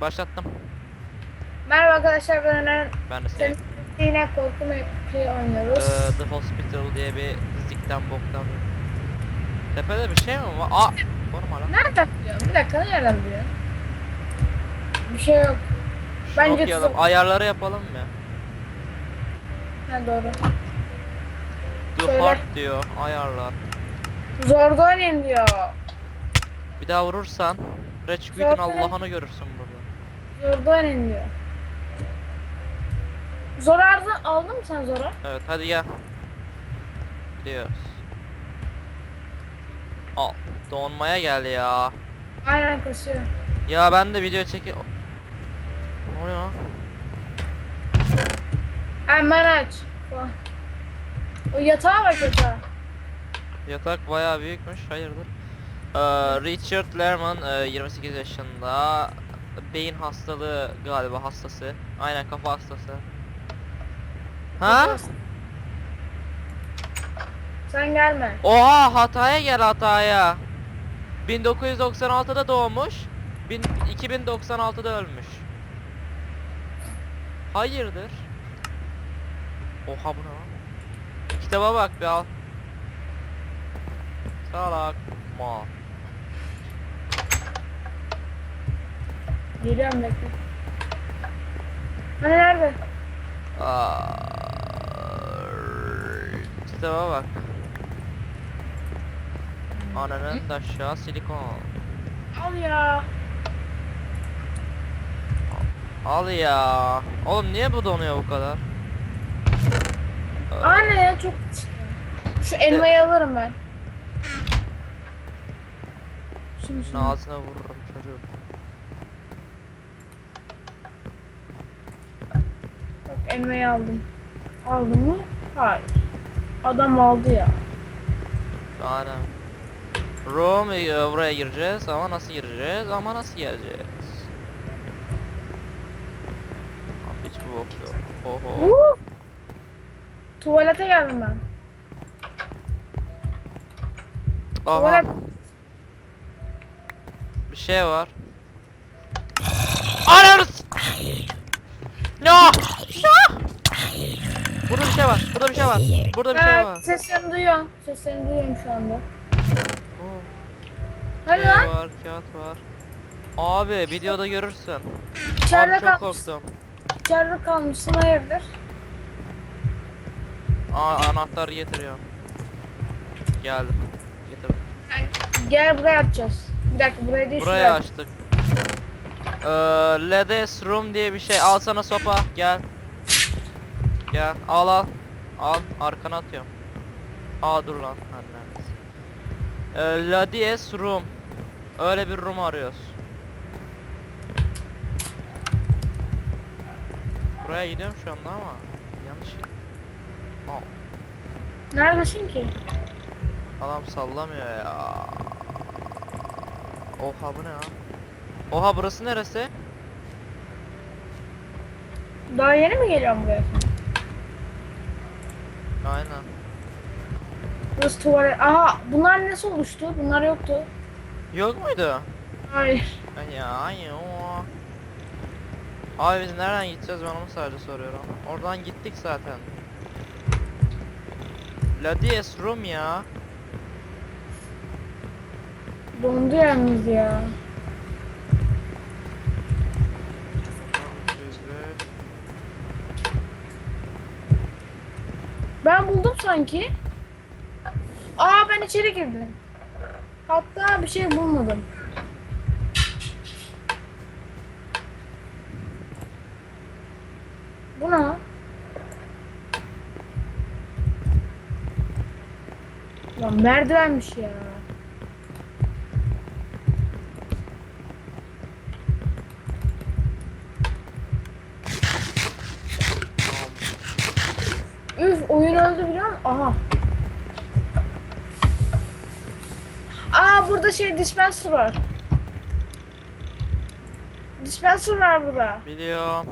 Başlattım. Merhaba arkadaşlar ben Öner. Ben de şey, Yine korku map'i oynuyoruz. eee, The Hospital diye bir dizikten boktan. Tepede bir şey mi var? Aa! Koruma lan. Nereden biliyorsun? Bir dakika nereden biliyorsun? Bir şey yok. Şunu Bence okuyalım. tuzak. Ayarları yapalım mı? Ha doğru. The Söyle. Heart diyor. Ayarlar. Zorda oynayın diyor. Bir daha vurursan Reçküt'ün Allah'ını görürsün burada. Zorda diyor. Zor ardı aldın mı sen Zora? Evet hadi gel. Gidiyoruz. Al. Donmaya gel ya. Aynen kasıyor. Ya ben de video çeki... Ne oluyor lan? Hemen aç. O yatağa bak yatağa. Yatak bayağı büyükmüş. Hayırdır? Ee, Richard Lerman e, 28 yaşında. Beyin hastalığı galiba hastası. Aynen kafa hastası. Ha? Sen gelme. Oha hataya gel hataya. 1996'da doğmuş. bin- 2096'da ölmüş. Hayırdır? Oha bu ne lan? Kitaba bak bir al. Salak. Ma. Geliyorum bekle. Hani nerede? Aa, Kitaba bak. Ananın da aşağı silikon. Al ya. Al ya. Oğlum niye bu donuyor bu kadar? Anne ya çok Şu elmayı alırım ben. Şunu şunu. Ağzına vururum çocuğum. Elmayı aldım. Aldım mı? Hayır. Adam aldı ya. Aynen. Room e, buraya gireceğiz ama nasıl gireceğiz ama nasıl geleceğiz? Abi hiçbir bok yok. Oho. Uh! Tuvalete geldim ben. Aha. Tuvalet. Bir şey var. Anarız! No! Burada bir şey var. Burada bir şey var. Bir şey Evet, var. seslerini duyuyorum. Seslerini duyuyorum şu anda. Oo. Hadi Şey lan. var, kağıt var. Abi videoda görürsün. İçeride Abi çok kalmışsın. korktum. İçeride kalmışsın hayırdır? Aa, anahtar getiriyorum. Geldim. Getirdim. Gel buraya atacağız. Bir dakika buraya değil Burayı şuraya. açtık. Ee, Ladies Room diye bir şey. Al sana sopa. Gel. Gel. Al al. Al. Arkana atıyorum. Aa dur lan. Ee, Ladies Room. Öyle bir room arıyoruz. Buraya gidiyorum şu anda ama yanlış. Aa, Neredesin ki? adam sallamıyor ya. Oha bu ne ya? Oha burası neresi? Daha yeni mi geliyorum buraya? Aynen. Burası tuvalet. Aha bunlar nasıl oluştu? Bunlar yoktu. Yok muydu? Hayır. Ya yo. Abi biz nereden gideceğiz ben onu sadece soruyorum. Oradan gittik zaten. Ladies room ya. Dondu yalnız ya. Buldum sanki. Aa ben içeri girdim. Hatta bir şey bulmadım. Bu ne? Lan merdivenmiş ya. Üf oyun öldü biliyor musun? Aha. Aa burada şey dispenser var. Dispenser var burada. Biliyorum.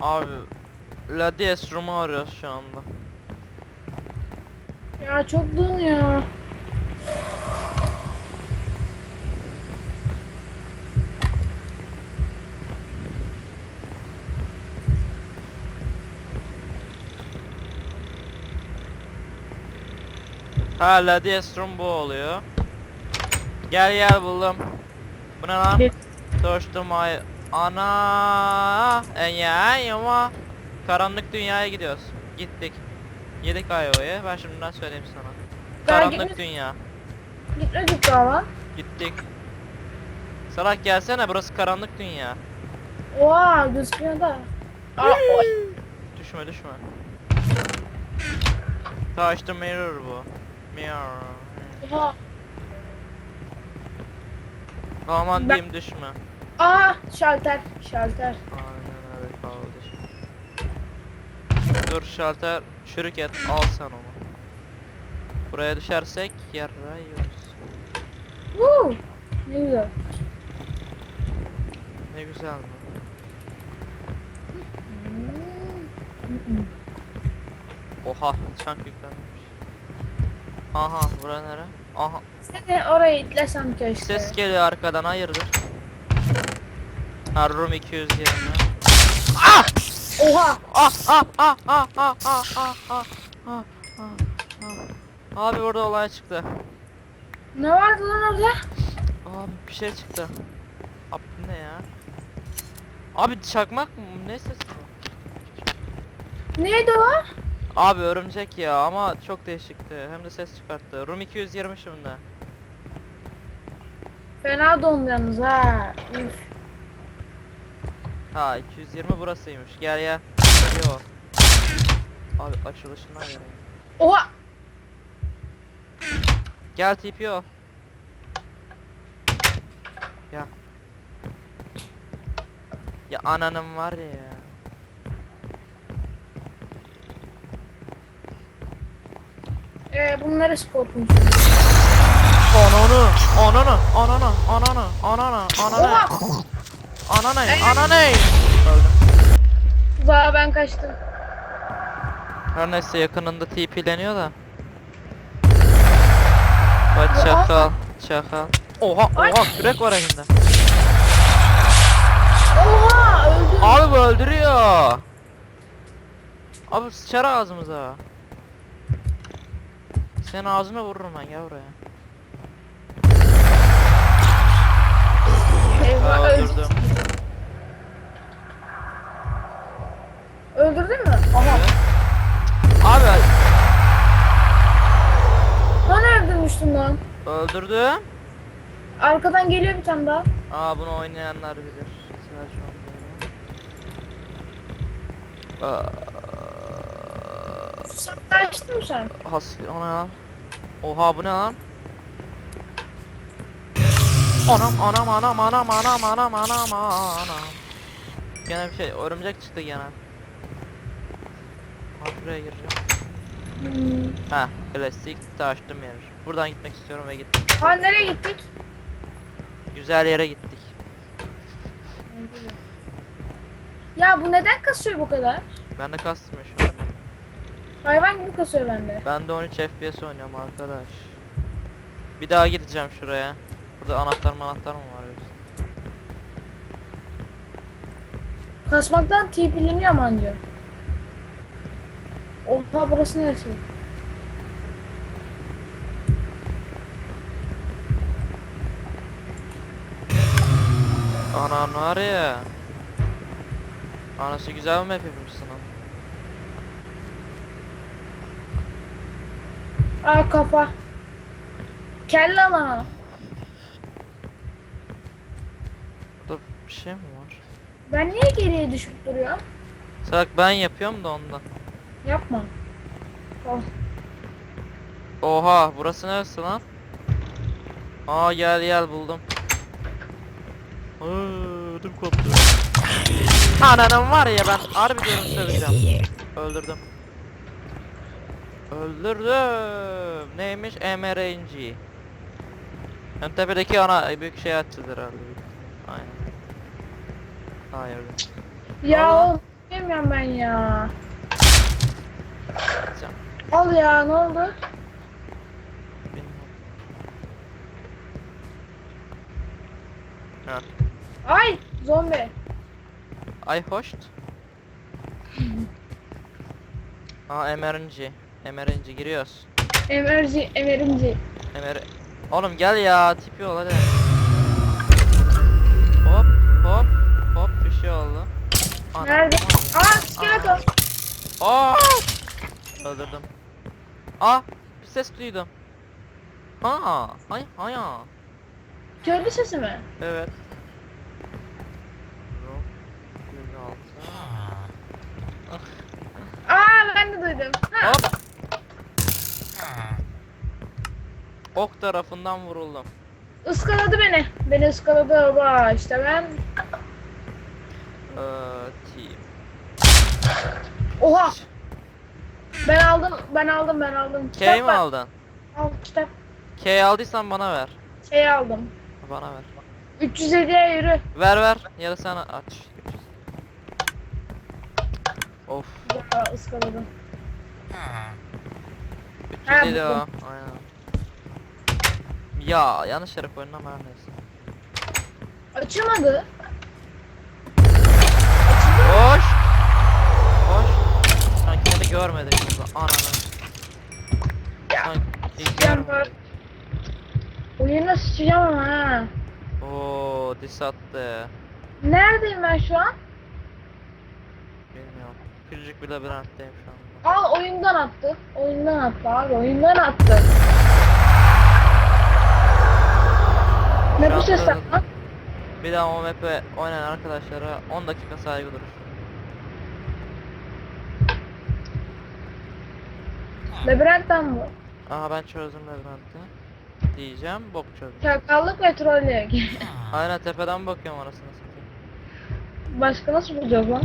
Abi Ladies room'u arıyoruz şu anda. Ya çok donuyor. Ha Ladies Room bu oluyor. Gel gel buldum. Bu ne lan? Torçtum ay. Ana. E ya ama. Karanlık dünyaya gidiyoruz. Gittik. Yedik ayvayı. Ben şimdiden söyleyeyim sana. Karanlık gitme- dünya. Gitmedik daha Gittik. Salak gelsene burası karanlık dünya. Oha gözüküyor da. Aa. Düşme düşme. The mirror bu. Mirror. Oha. Aman Ben- diyeyim düşme. Aa şalter. Şalter. Aynen öyle kaldı. Dur şalter çürük et al sen onu. Buraya düşersek yarayıyoruz. Woo. Ne güzel. Ne güzel mi? Hmm. Oha çank yüklenmiş. Aha bura nere? Aha Seni oraya itlesem keşke. ses geliyor arkadan hayırdır? Ha room 220. Oha. Ah ah ah ah ah ah ah ah ah ah ah Abi burada olay çıktı. Ne vardı lan orada? Abi bir şey çıktı. Abi ne ya? Abi çakmak mı? Ne sesi bu? Neydi o? Abi örümcek ya ama çok değişikti. Hem de ses çıkarttı. Room 220 şimdi. Fena dondu yalnız ha. Üf. Ha 220 burasıymış. Gel gel. Yo. Abi açılışından göreyim. Oha. Gel TPO. Gel. Ya ananın var ya. Ee, bunları korkunç. Ananı, ananı, ananı, ananı, ananı, ananı, Oha. ananı, ananı. Öldüm. Daha ben kaçtım. Her neyse yakınında TP'leniyor da. Bak çakal, çakal. Oha, oha, kürek var elinde. Oha öldüm. Abi bu öldürüyor. Abi sıçar ağzımıza. Senin ağzına vururum ben gel buraya. Eyvah Aa, öldürdüm. Öldürdün mü? Aha. Abi Lan öldürmüştüm lan. öldürdüm. Arkadan geliyor bir tane daha. Aa bunu oynayanlar bilir. Sıra şu an böyle. Aa, Sen açtın mı sen? Has o ne lan? Oha bu ne lan? Anam anam anam anam anam anam anam anam. Gene bir şey örümcek çıktı gene. Buraya gireceğim. Ha klasik açtım yer. Buradan gitmek istiyorum ve gittim. Ha nereye gittik? Güzel yere gittik. Ya bu neden kasıyor bu kadar? Ben de an. Hayvan gibi kasıyor bende. Ben de 13 FPS oynuyorum arkadaş. Bir daha gideceğim şuraya. Burada anahtar anahtar mı var yoksa? Kasmaktan tipileniyor mu anca? Oha burası neresi? Anan var ya. Anası güzel bir map yapmışsın ha. Aa kafa. Kelle lan. Burada bir şey mi var? Ben niye geriye düşüp duruyorum? Salak ben yapıyorum da ondan. Yapma. Oh. Oha burası neresi lan? Aa gel gel buldum. Iıı, Ödüm koptu. Ananın var ya ben harbi diyorum söyleyeceğim. Öldürdüm. Öldürdüm. Neymiş? MRNG. Ön tepedeki ana büyük şey açacağız herhalde. Aynen. Hayır. Ya Allah. oğlum bilmiyorum ben ya. Al ya ne oldu? Bilmiyorum. Ha. Ay zombi. Ay hoşt. Aa MRNG. MRNG giriyoruz. Emerci, emerimci. Ömer. Oğlum gel ya tipi ol hadi. Hop hop hop bir şey oldu. Ana, Nerede? Aa skeleton. Aa! Öldürdüm. Aa! Bir ses duydum. Ha, hay hay. Köylü sesi mi? Evet. Aa ben de duydum. Ha, Hop. Ok tarafından vuruldum. ıskaladı beni. Beni ıskaladı baba işte ben. Team. Oha. Ben aldım, ben aldım, ben aldım. K Kitap mi var. aldın? Al kitap. K aldıysan bana ver. Şey aldım. Bana ver. 307'ye yürü. Ver ver. Ya da sen aç. Of. Ya ıskaladım. Ha, 307 o. Aynen. Ya yanlış yere koydum ama her neyse. Açılmadı. Koş. Koş. Sanki beni görmedi burada. Ananı. Sanki Sıçacağım görmedi. bak. Oyuna sıçacağım ama ha. Oo, dis attı. Neredeyim ben şu an? Bilmiyorum. Küçücük bir labirentteyim şu anda. Al oyundan attı. Oyundan attı abi oyundan attı. Ne bu Biraz sesler da- lan? Bir daha o map'e oynayan arkadaşlara 10 dakika saygı durur. Labirentten bu. Aha ben çözdüm labirenti. Diyeceğim, bok çözdüm. Çakallık ve trollük. Aynen tepeden bakıyorum arasına satayım. Başka nasıl bulacağız lan?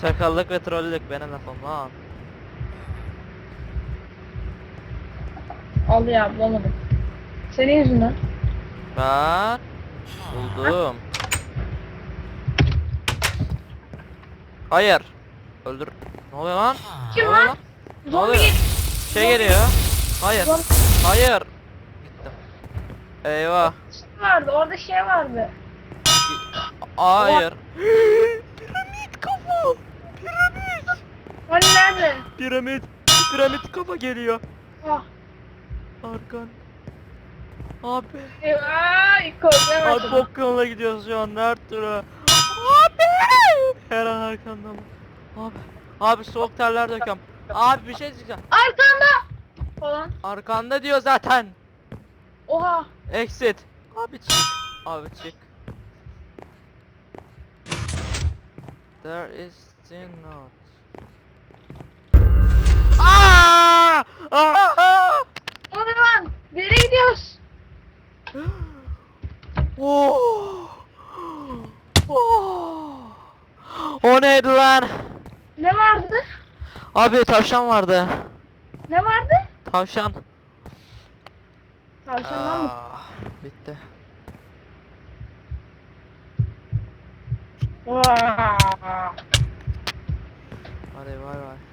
Çakallık ve trollük benim lafım lan. Al ya bulamadım. Senin yüzünden. Ben buldum. Hayır. Öldür. Ne oluyor lan? Kim Ne oluyor lan? Ne oluyor? Şey geliyor. Hayır. Zombi Hayır. Gittim. Eyvah. vardı orada şey vardı. Hayır. Piramit kafa. Piramit. Hani nerede? Piramit. Piramit kafa geliyor. Ah. Arkan. Abi. Ay korkuya Abi bok yoluna gidiyoruz şu an her türlü. Abi. Her an arkamda mı? Abi. Abi soğuk terler döküyorum. Abi bir şey diyeceğim. Arkanda! Falan. Arkanda diyor zaten. Oha. Exit. Abi çık. Abi çık. There is still not. Aa! Aa! O ne lan? Nereye gidiyoruz? Oh! Oh! O neydi lan? Ne vardı? Abi tavşan vardı. Ne vardı? Tavşan. Tavşandan mı? Bitti. Hadi bay bay.